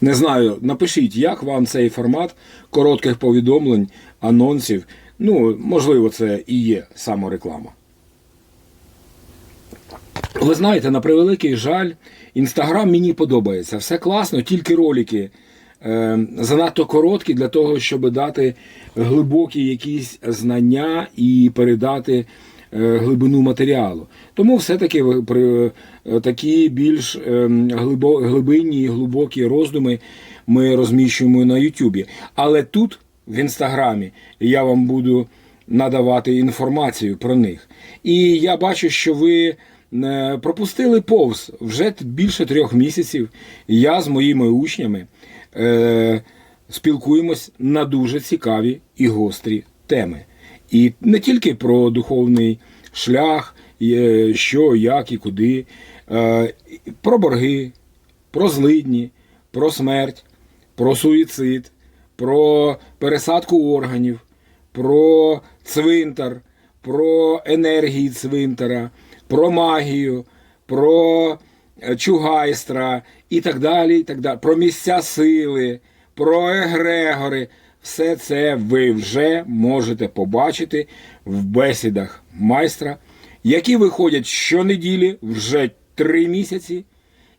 Не знаю, напишіть, як вам цей формат коротких повідомлень, анонсів. Ну, можливо, це і є самореклама. Ви знаєте, на превеликий жаль, інстаграм мені подобається. Все класно, тільки ролики е, занадто короткі для того, щоб дати глибокі якісь знання і передати глибину матеріалу. Тому все-таки при, е, такі більш е, глибинні і глибокі роздуми ми розміщуємо на Ютубі. Але тут, в інстаграмі, я вам буду надавати інформацію про них. І я бачу, що ви е, пропустили повз вже більше трьох місяців. Я з моїми учнями е, спілкуємось на дуже цікаві і гострі теми. І не тільки про духовний шлях, що, як і куди, е, про борги, про злидні, про смерть, про суїцид, про пересадку органів, про цвинтар, про енергії цвинтара, про магію, про е, чугайстра і так далі, і так далі, про місця сили, про егрегори. Все це ви вже можете побачити в бесідах майстра, які виходять щонеділі вже три місяці.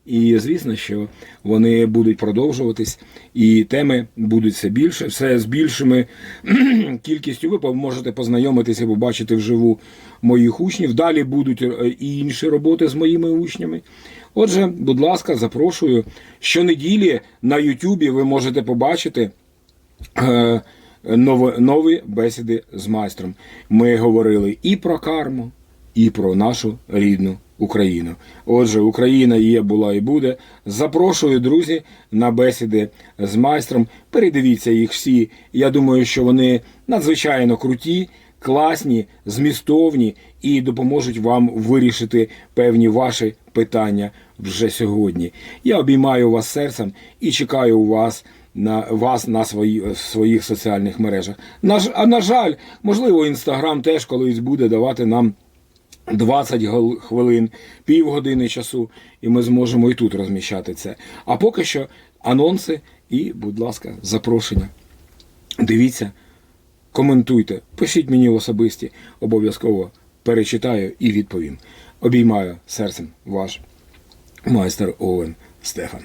І звісно, що вони будуть продовжуватись, і теми будуть все більше, все з більшими кількістю. Ви можете познайомитися, побачити вживу моїх учнів. Далі будуть е, і інші роботи з моїми учнями. Отже, будь ласка, запрошую. Щонеділі на Ютубі ви можете побачити. Е, Нові, бесіди з майстром. Ми говорили і про карму, і про нашу рідну Україну. Отже, Україна є, була і буде. Запрошую, друзі, на бесіди з майстром. Передивіться їх всі. Я думаю, що вони надзвичайно круті, класні, змістовні і допоможуть вам вирішити певні ваші питання вже сьогодні. Я обіймаю вас серцем і чекаю у вас на вас на свої, своїх соціальних мережах. На, а на жаль, можливо, інстаграм теж колись буде давати нам 20 гол- хвилин, півгодини часу, і ми зможемо і тут розміщати це. А поки що анонси і, будь ласка, запрошення. Дивіться, коментуйте, пишіть мені в особисті, обов'язково перечитаю і відповім. Обіймаю серцем ваш майстер Овен Стефан.